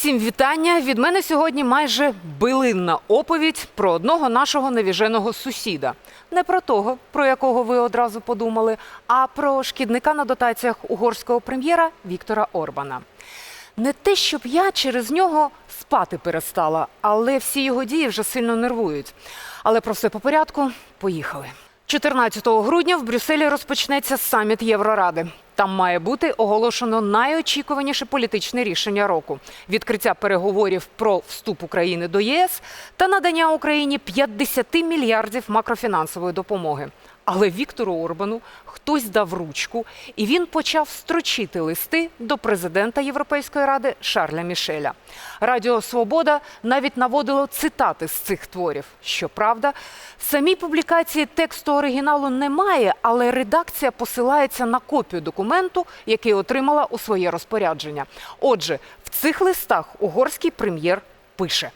Всім вітання. Від мене сьогодні майже билинна оповідь про одного нашого невіженого сусіда. Не про того, про якого ви одразу подумали, а про шкідника на дотаціях угорського прем'єра Віктора Орбана. Не те, щоб я через нього спати перестала, але всі його дії вже сильно нервують. Але про все по порядку. Поїхали. 14 грудня в Брюсселі розпочнеться саміт Євроради. Там має бути оголошено найочікуваніше політичне рішення року: відкриття переговорів про вступ України до ЄС та надання Україні 50 мільярдів макрофінансової допомоги. Але Віктору Орбану хтось дав ручку, і він почав строчити листи до президента Європейської ради Шарля Мішеля. Радіо Свобода навіть наводило цитати з цих творів. Щоправда, в самій публікації тексту оригіналу немає, але редакція посилається на копію документу, який отримала у своє розпорядження. Отже, в цих листах угорський прем'єр пише.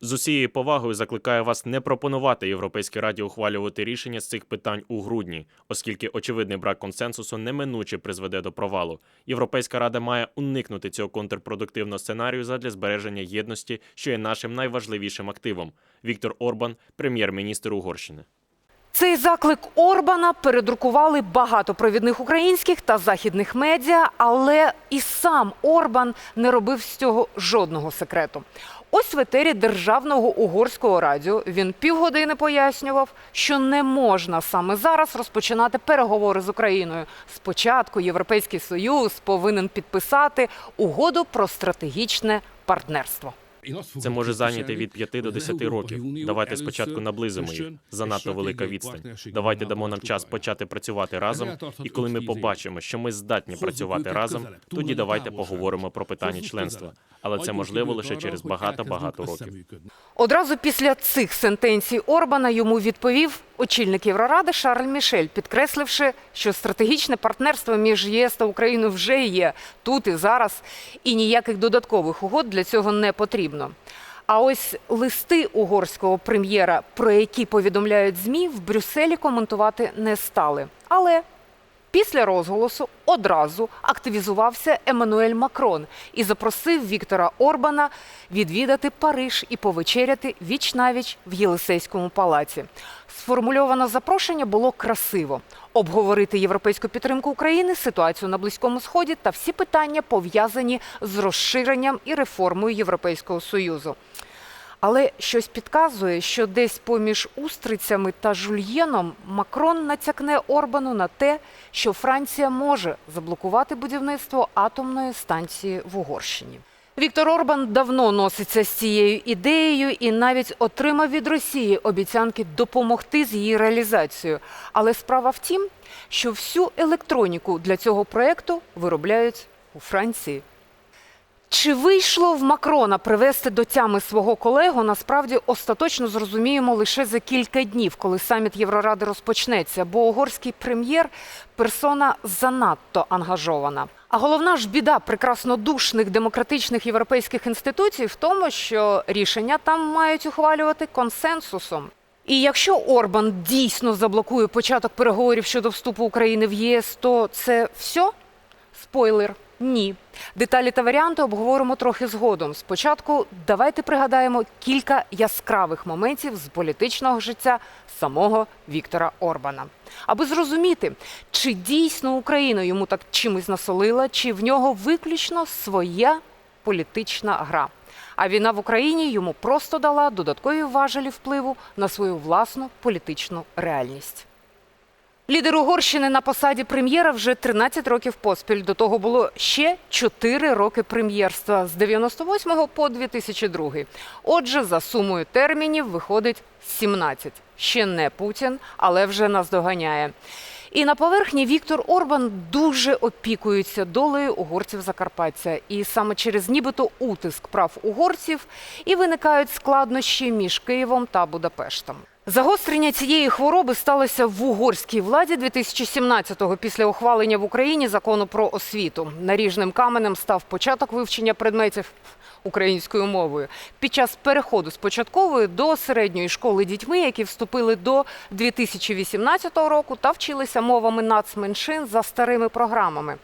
З усією повагою закликаю вас не пропонувати Європейській раді ухвалювати рішення з цих питань у грудні, оскільки очевидний брак консенсусу неминуче призведе до провалу. Європейська рада має уникнути цього контрпродуктивного сценарію задля збереження єдності, що є нашим найважливішим активом. Віктор Орбан, прем'єр-міністр Угорщини. Цей заклик Орбана передрукували багато провідних українських та західних медіа, але і сам Орбан не робив з цього жодного секрету. Ось в етері державного угорського радіо він півгодини пояснював, що не можна саме зараз розпочинати переговори з Україною. Спочатку Європейський Союз повинен підписати угоду про стратегічне партнерство. Це може зайняти від 5 до 10 років. Давайте спочатку наблизимо їх. Занадто велика відстань. Давайте дамо нам час почати працювати разом. І коли ми побачимо, що ми здатні працювати разом, тоді давайте поговоримо про питання членства. Але це можливо лише через багато-багато років. Одразу після цих сентенцій Орбана йому відповів очільник Євроради Шарль Мішель, підкресливши, що стратегічне партнерство між ЄС та Україною вже є тут і зараз, і ніяких додаткових угод для цього не потрібно. А ось листи угорського прем'єра, про які повідомляють змі, в Брюсселі коментувати не стали. Але Після розголосу одразу активізувався Еммануель Макрон і запросив Віктора Орбана відвідати Париж і повечеряти віч навіч в Єлисейському палаці. Сформульоване запрошення було красиво: обговорити європейську підтримку України, ситуацію на Близькому Сході та всі питання пов'язані з розширенням і реформою Європейського союзу. Але щось підказує, що десь поміж устрицями та жульєном Макрон натякне Орбану на те, що Франція може заблокувати будівництво атомної станції в Угорщині. Віктор Орбан давно носиться з цією ідеєю і навіть отримав від Росії обіцянки допомогти з її реалізацією. Але справа в тім, що всю електроніку для цього проекту виробляють у Франції. Чи вийшло в Макрона привести до тями свого колегу? Насправді остаточно зрозуміємо лише за кілька днів, коли саміт Євроради розпочнеться, бо угорський прем'єр персона занадто ангажована. А головна ж біда прекраснодушних демократичних європейських інституцій в тому, що рішення там мають ухвалювати консенсусом. І якщо Орбан дійсно заблокує початок переговорів щодо вступу України в ЄС, то це все? Спойлер. Ні, деталі та варіанти обговоримо трохи згодом. Спочатку давайте пригадаємо кілька яскравих моментів з політичного життя самого Віктора Орбана, аби зрозуміти, чи дійсно Україна йому так чимось насолила, чи в нього виключно своя політична гра. А війна в Україні йому просто дала додаткові важелі впливу на свою власну політичну реальність. Лідер Угорщини на посаді прем'єра вже 13 років поспіль. До того було ще 4 роки прем'єрства з 98 по 2002. Отже, за сумою термінів виходить 17. Ще не Путін, але вже нас доганяє. І на поверхні Віктор Орбан дуже опікується долею угорців Закарпаття. І саме через нібито утиск прав угорців і виникають складнощі між Києвом та Будапештом. Загострення цієї хвороби сталося в угорській владі 2017-го після ухвалення в Україні закону про освіту. Наріжним каменем став початок вивчення предметів українською мовою під час переходу з початкової до середньої школи дітьми, які вступили до 2018 року та вчилися мовами нацменшин за старими програмами.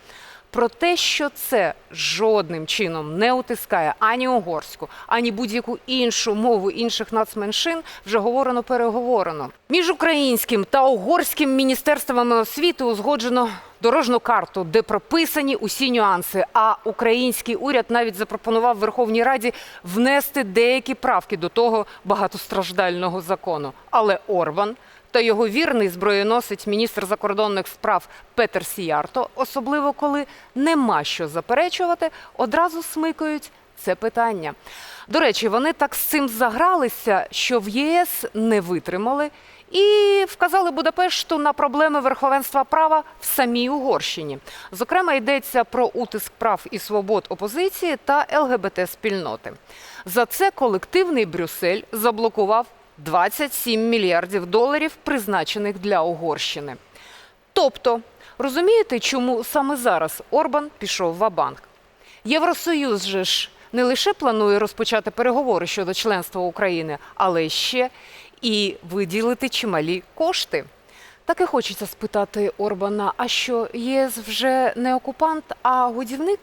Про те, що це жодним чином не утискає ані угорську, ані будь-яку іншу мову інших нацменшин, вже говорено переговорено. Між українським та угорським міністерствами освіти узгоджено дорожну карту, де прописані усі нюанси. А український уряд навіть запропонував Верховній Раді внести деякі правки до того багатостраждального закону. Але Орбан та його вірний зброєносець міністр закордонних справ Петер Сіярто, особливо коли нема що заперечувати, одразу смикають це питання. До речі, вони так з цим загралися, що в ЄС не витримали і вказали Будапешту на проблеми верховенства права в самій Угорщині. Зокрема, йдеться про утиск прав і свобод опозиції та ЛГБТ спільноти. За це колективний Брюссель заблокував 27 мільярдів доларів, призначених для Угорщини. Тобто, розумієте, чому саме зараз Орбан пішов в банк Євросоюз же ж не лише планує розпочати переговори щодо членства України, але ще і виділити чималі кошти. Так і хочеться спитати Орбана: а що ЄС вже не окупант, а годівник?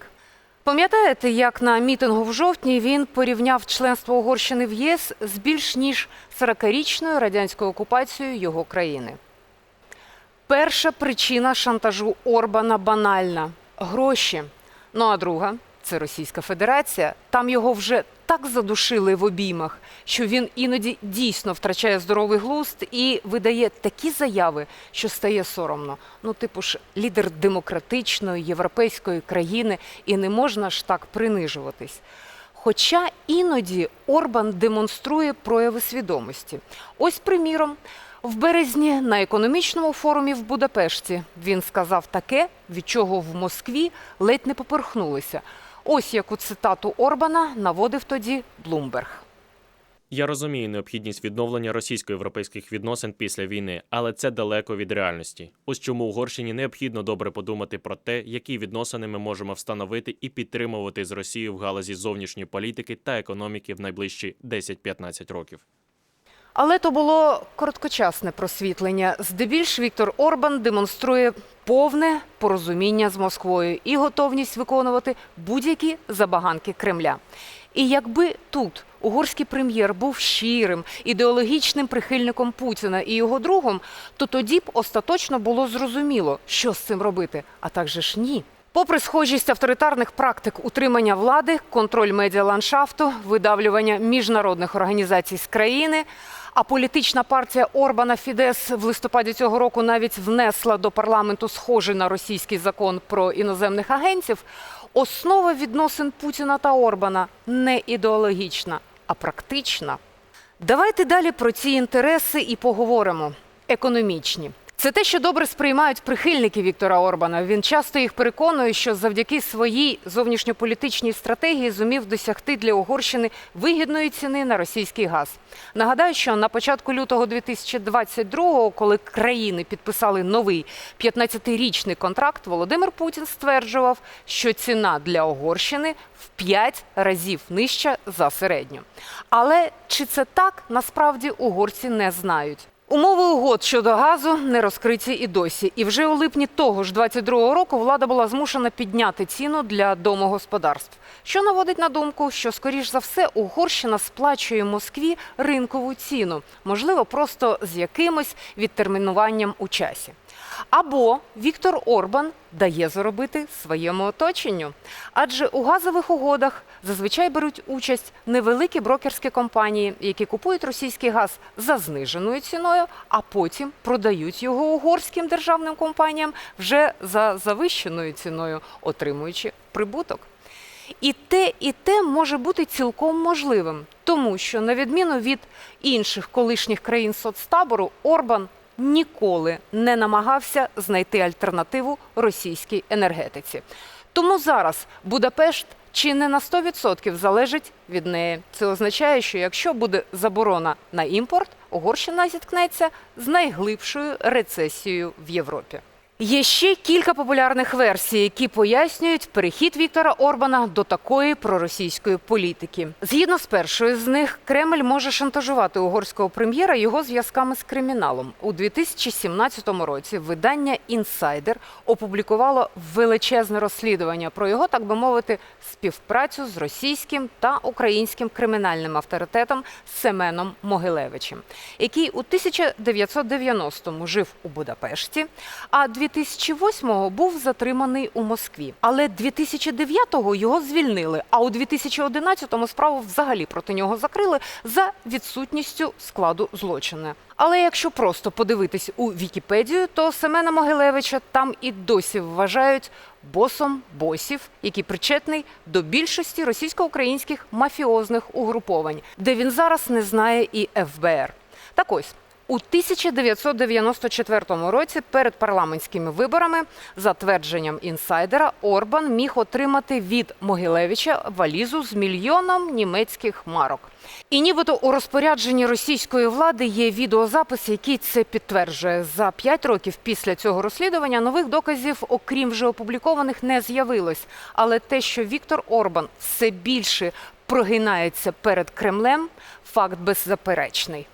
Пам'ятаєте, як на мітингу в жовтні він порівняв членство Угорщини в ЄС з більш ніж 40-річною радянською окупацією його країни? Перша причина шантажу Орбана банальна гроші. Ну а друга це Російська Федерація. Там його вже так задушили в обіймах, що він іноді дійсно втрачає здоровий глузд і видає такі заяви, що стає соромно. Ну, типу ж, лідер демократичної європейської країни, і не можна ж так принижуватись. Хоча іноді Орбан демонструє прояви свідомості. Ось, приміром, в березні на економічному форумі в Будапешті він сказав таке, від чого в Москві ледь не поперхнулися. Ось яку цитату Орбана наводив тоді Блумберг. Я розумію необхідність відновлення російсько-європейських відносин після війни, але це далеко від реальності. Ось чому Угорщині необхідно добре подумати про те, які відносини ми можемо встановити і підтримувати з Росією в галузі зовнішньої політики та економіки в найближчі 10-15 років. Але то було короткочасне просвітлення. Здебільш Віктор Орбан демонструє повне порозуміння з Москвою і готовність виконувати будь-які забаганки Кремля. І якби тут угорський прем'єр був щирим ідеологічним прихильником Путіна і його другом, то тоді б остаточно було зрозуміло, що з цим робити. А так же ж ні. Попри схожість авторитарних практик утримання влади, контроль медіаландшафту, видавлювання міжнародних організацій з країни. А політична партія Орбана Фідес в листопаді цього року навіть внесла до парламенту схожий на російський закон про іноземних агентів. Основа відносин Путіна та Орбана не ідеологічна, а практична. Давайте далі про ці інтереси і поговоримо. Економічні. Це те, що добре сприймають прихильники Віктора Орбана. Він часто їх переконує, що завдяки своїй зовнішньополітичній стратегії зумів досягти для Угорщини вигідної ціни на російський газ. Нагадаю, що на початку лютого 2022-го, коли країни підписали новий 15-річний контракт, Володимир Путін стверджував, що ціна для Угорщини в 5 разів нижча за середню. Але чи це так, насправді угорці не знають. Умови угод щодо газу не розкриті і досі. І вже у липні того ж 22-го року влада була змушена підняти ціну для домогосподарств. Що наводить на думку, що скоріш за все Угорщина сплачує Москві ринкову ціну, можливо, просто з якимось відтермінуванням у часі. Або Віктор Орбан дає заробити своєму оточенню. Адже у газових угодах зазвичай беруть участь невеликі брокерські компанії, які купують російський газ за зниженою ціною, а потім продають його угорським державним компаніям вже за завищеною ціною, отримуючи прибуток. І те, і те може бути цілком можливим, тому що, на відміну від інших колишніх країн соцтабору, Орбан ніколи не намагався знайти альтернативу російській енергетиці. Тому зараз Будапешт чи не на 100% залежить від неї. Це означає, що якщо буде заборона на імпорт, Угорщина зіткнеться з найглибшою рецесією в Європі. Є ще кілька популярних версій, які пояснюють перехід Віктора Орбана до такої проросійської політики. Згідно з першою з них, Кремль може шантажувати угорського прем'єра його зв'язками з криміналом. У 2017 році видання Інсайдер опублікувало величезне розслідування про його, так би мовити, співпрацю з російським та українським кримінальним авторитетом Семеном Могилевичем, який у 1990-му жив у Будапешті, а 2008-го був затриманий у Москві. Але 2009-го його звільнили, а у 2011-му справу взагалі проти нього закрили за відсутністю складу злочину. Але якщо просто подивитись у Вікіпедію, то Семена Могилевича там і досі вважають босом босів, який причетний до більшості російсько-українських мафіозних угруповань, де він зараз не знає і ФБР. Так ось. У 1994 році перед парламентськими виборами, за твердженням інсайдера, Орбан міг отримати від Могилевича валізу з мільйоном німецьких марок. І нібито у розпорядженні російської влади є відеозапис, який це підтверджує. За п'ять років після цього розслідування нових доказів, окрім вже опублікованих, не з'явилось. Але те, що Віктор Орбан все більше прогинається перед Кремлем, факт беззаперечний.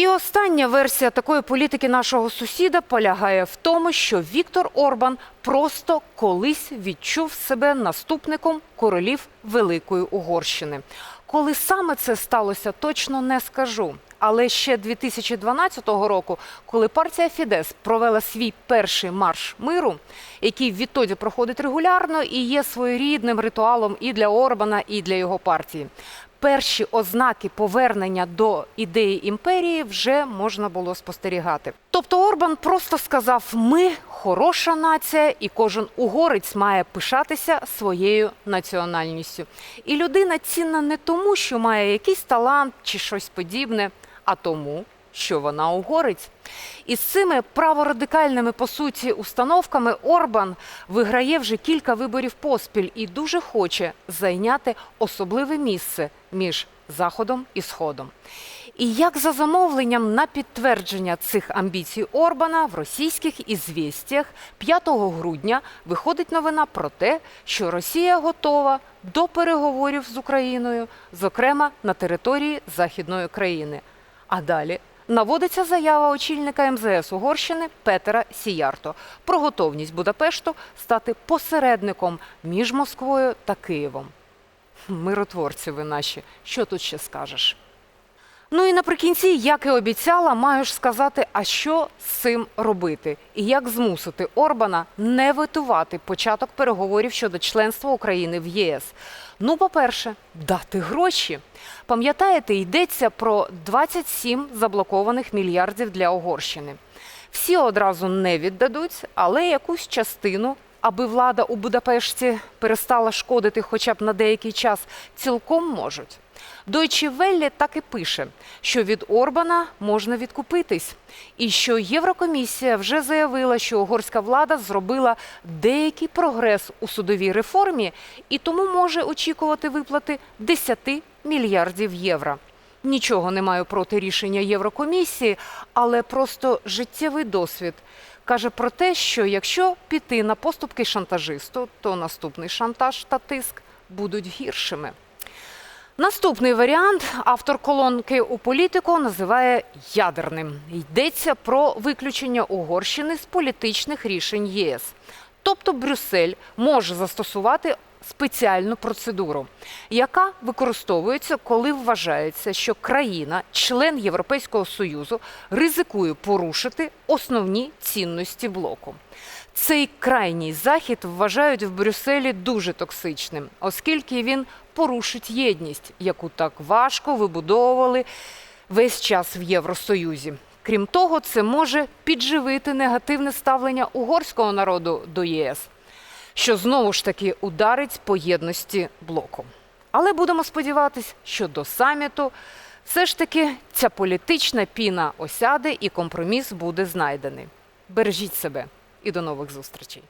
І остання версія такої політики нашого сусіда полягає в тому, що Віктор Орбан просто колись відчув себе наступником королів Великої Угорщини. Коли саме це сталося, точно не скажу. Але ще 2012 року, коли партія Фідес провела свій перший марш миру, який відтоді проходить регулярно і є своєрідним ритуалом і для Орбана, і для його партії. Перші ознаки повернення до ідеї імперії вже можна було спостерігати. Тобто Орбан просто сказав: ми хороша нація, і кожен угорець має пишатися своєю національністю. І людина цінна не тому, що має якийсь талант чи щось подібне, а тому, що вона угорець. І з цими праворадикальними по суті установками Орбан виграє вже кілька виборів поспіль і дуже хоче зайняти особливе місце між Заходом і Сходом. І як за замовленням на підтвердження цих амбіцій Орбана в російських ізвістях 5 грудня виходить новина про те, що Росія готова до переговорів з Україною, зокрема на території Західної країни. А далі наводиться заява очільника МЗС Угорщини Петера Сіярто про готовність Будапешту стати посередником між Москвою та Києвом. Миротворці ви наші, що тут ще скажеш? Ну і наприкінці, як і обіцяла, маю сказати, а що з цим робити, і як змусити Орбана не витувати початок переговорів щодо членства України в ЄС. Ну, по-перше, дати гроші. Пам'ятаєте, йдеться про 27 заблокованих мільярдів для Угорщини. Всі одразу не віддадуть, але якусь частину, аби влада у Будапешті перестала шкодити хоча б на деякий час, цілком можуть. Deutsche Welle так і пише, що від Орбана можна відкупитись, і що Єврокомісія вже заявила, що угорська влада зробила деякий прогрес у судовій реформі і тому може очікувати виплати 10 мільярдів євро. Нічого не маю проти рішення Єврокомісії, але просто життєвий досвід каже про те, що якщо піти на поступки шантажисту, то наступний шантаж та тиск будуть гіршими. Наступний варіант автор колонки у політику називає ядерним. Йдеться про виключення Угорщини з політичних рішень ЄС. Тобто Брюссель може застосувати спеціальну процедуру, яка використовується, коли вважається, що країна, член Європейського союзу, ризикує порушити основні цінності блоку. Цей крайній захід вважають в Брюсселі дуже токсичним, оскільки він порушить єдність, яку так важко вибудовували весь час в Євросоюзі. Крім того, це може підживити негативне ставлення угорського народу до ЄС, що знову ж таки ударить по єдності блоку. Але будемо сподіватися, що до саміту все ж таки ця політична піна осяде і компроміс буде знайдений. Бережіть себе і до нових зустрічей.